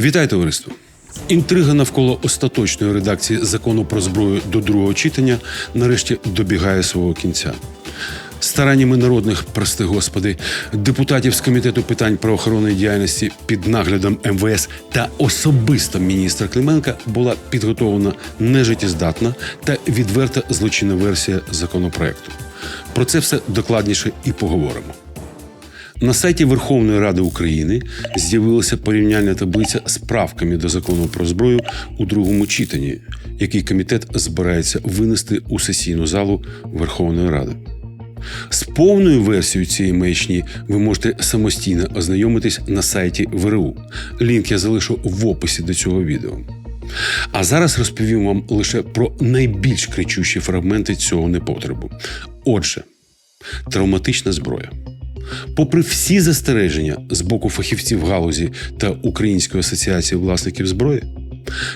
Вітаю товариство! Інтрига навколо остаточної редакції закону про зброю до другого читання нарешті добігає свого кінця. Стараннями народних, прости господи, депутатів з комітету питань правоохоронної діяльності під наглядом МВС та особисто міністра Клименка була підготовлена нежиттєздатна та відверта злочинна версія законопроекту. Про це все докладніше і поговоримо. На сайті Верховної Ради України з'явилася порівняльна таблиця з правками до закону про зброю у другому читанні, який комітет збирається винести у сесійну залу Верховної Ради. З повною версією цієї маячні ви можете самостійно ознайомитись на сайті ВРУ. Лінк я залишу в описі до цього відео. А зараз розповім вам лише про найбільш кричущі фрагменти цього непотребу. Отже, травматична зброя. Попри всі застереження з боку фахівців галузі та Української асоціації власників зброї,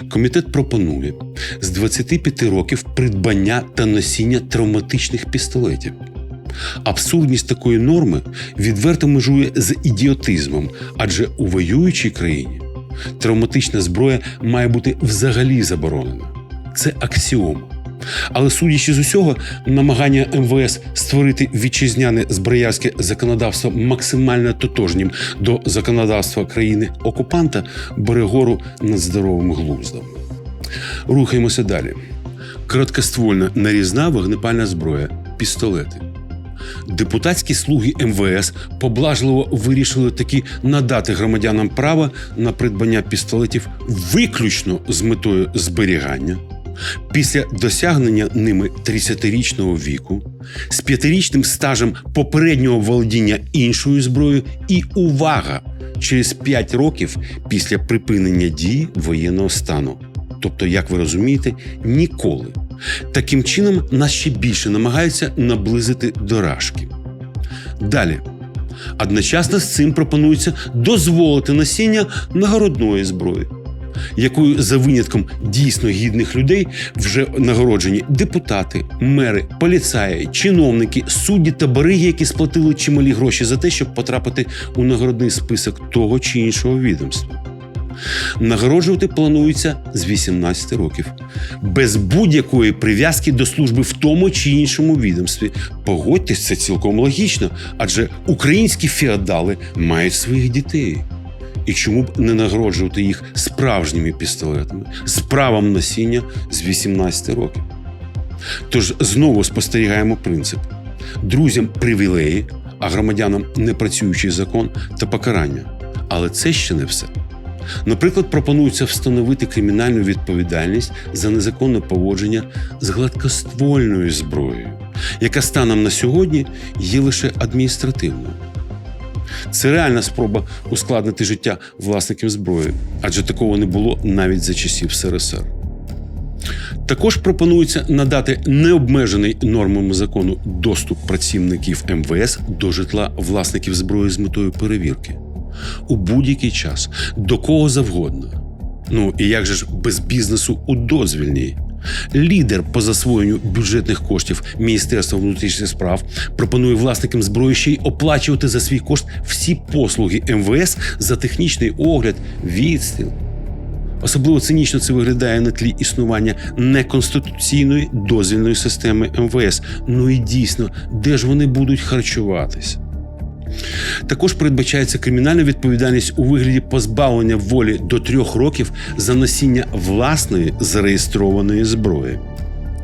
комітет пропонує з 25 років придбання та носіння травматичних пістолетів. Абсурдність такої норми відверто межує з ідіотизмом, адже у воюючій країні травматична зброя має бути взагалі заборонена. Це аксіома. Але судячи з усього, намагання МВС створити вітчизняне зброярське законодавство максимально тотожнім до законодавства країни окупанта бере гору над здоровим глуздом. Рухаємося далі. Короткоствольна нарізна вогнепальна зброя пістолети. Депутатські слуги МВС поблажливо вирішили таки надати громадянам право на придбання пістолетів виключно з метою зберігання. Після досягнення ними 30-річного віку, з п'ятирічним стажем попереднього володіння іншою зброєю і увага через 5 років після припинення дії воєнного стану. Тобто, як ви розумієте, ніколи. Таким чином нас ще більше намагаються наблизити до рашки. Далі. Одночасно з цим пропонується дозволити носіння нагородної зброї, якою за винятком дійсно гідних людей вже нагороджені депутати, мери, поліцаї, чиновники, судді та бариги, які сплатили чималі гроші за те, щоб потрапити у нагородний список того чи іншого відомства. Нагороджувати планується з 18 років, без будь-якої прив'язки до служби в тому чи іншому відомстві. Погодьтесь, це цілком логічно, адже українські феодали мають своїх дітей. І чому б не нагороджувати їх справжніми пістолетами з правом носіння з 18 років? Тож знову спостерігаємо принцип: друзям привілеї, а громадянам непрацюючий закон та покарання. Але це ще не все. Наприклад, пропонується встановити кримінальну відповідальність за незаконне поводження з гладкоствольною зброєю, яка станом на сьогодні є лише адміністративною. Це реальна спроба ускладнити життя власників зброї, адже такого не було навіть за часів СРСР. Також пропонується надати необмежений нормами закону доступ працівників МВС до житла власників зброї з метою перевірки у будь-який час, до кого завгодно. Ну і як же ж без бізнесу у дозвільній? Лідер по засвоєнню бюджетних коштів Міністерства внутрішніх справ пропонує власникам зброї ще й оплачувати за свій кошт всі послуги МВС за технічний огляд, відстріл. Особливо цинічно це виглядає на тлі існування неконституційної дозвільної системи МВС. Ну і дійсно, де ж вони будуть харчуватися? Також передбачається кримінальна відповідальність у вигляді позбавлення волі до трьох років за носіння власної зареєстрованої зброї.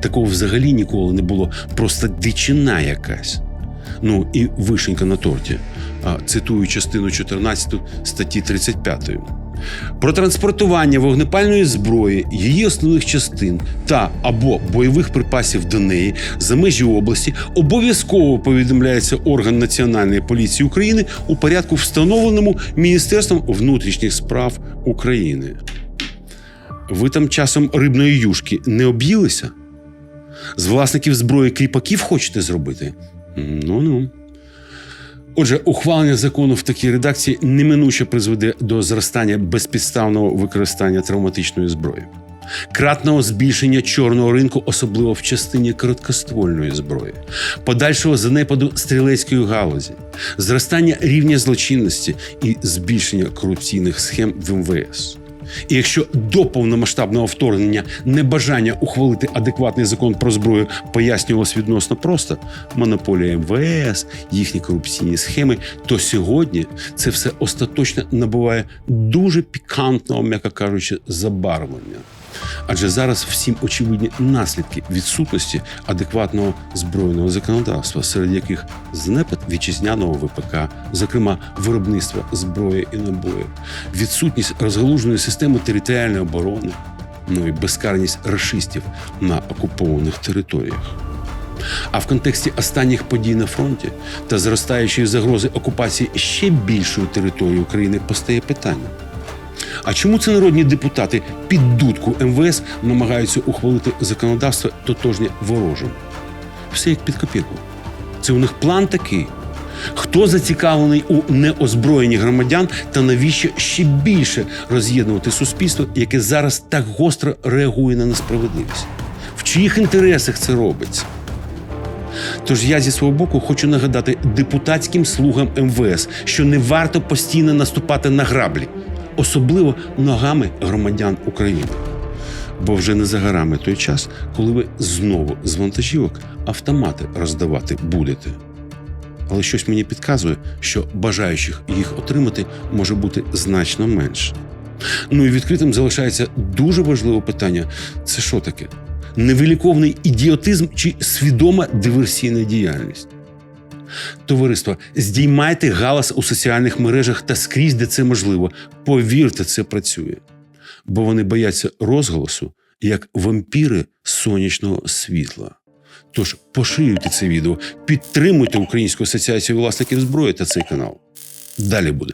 Такого взагалі ніколи не було, просто дичина якась. Ну і вишенька на торті, цитую частину 14 статті 35. Про транспортування вогнепальної зброї, її основних частин та або бойових припасів до неї за межі області обов'язково повідомляється орган Національної поліції України у порядку, встановленому Міністерством внутрішніх справ України. Ви там часом рибної юшки не об'їлися? З власників зброї кріпаків хочете зробити? Ну ну. Отже, ухвалення закону в такій редакції неминуче призведе до зростання безпідставного використання травматичної зброї, кратного збільшення чорного ринку, особливо в частині короткоствольної зброї, подальшого занепаду стрілецької галузі, зростання рівня злочинності і збільшення корупційних схем в МВС. І якщо до повномасштабного вторгнення небажання ухвалити адекватний закон про зброю пояснювалось відносно просто монополія МВС, їхні корупційні схеми, то сьогодні це все остаточно набуває дуже пікантного, м'яко кажучи, забарвлення. Адже зараз всім очевидні наслідки відсутності адекватного збройного законодавства, серед яких знепад вітчизняного ВПК, зокрема виробництва зброї і набоїв, відсутність розгалуженої системи територіальної оборони, ну і безкарність рашистів на окупованих територіях. А в контексті останніх подій на фронті та зростаючої загрози окупації ще більшої території України постає питання. А чому це народні депутати під дудку МВС намагаються ухвалити законодавство тотожнє ворожим? Все як під копірку. Це у них план такий. Хто зацікавлений у неозброєнні громадян та навіщо ще більше роз'єднувати суспільство, яке зараз так гостро реагує на несправедливість? В чиїх інтересах це робиться? Тож я зі свого боку хочу нагадати депутатським слугам МВС, що не варто постійно наступати на граблі, особливо ногами громадян України. Бо вже не за горами той час, коли ви знову з вантажівок автомати роздавати будете. Але щось мені підказує, що бажаючих їх отримати може бути значно менше. Ну і відкритим залишається дуже важливе питання: це що таке? Невиліковний ідіотизм чи свідома диверсійна діяльність? Товариство, здіймайте галас у соціальних мережах та скрізь, де це можливо. Повірте, це працює. Бо вони бояться розголосу як вампіри сонячного світла. Тож поширюйте це відео, підтримуйте Українську асоціацію власників зброї та цей канал. Далі буде.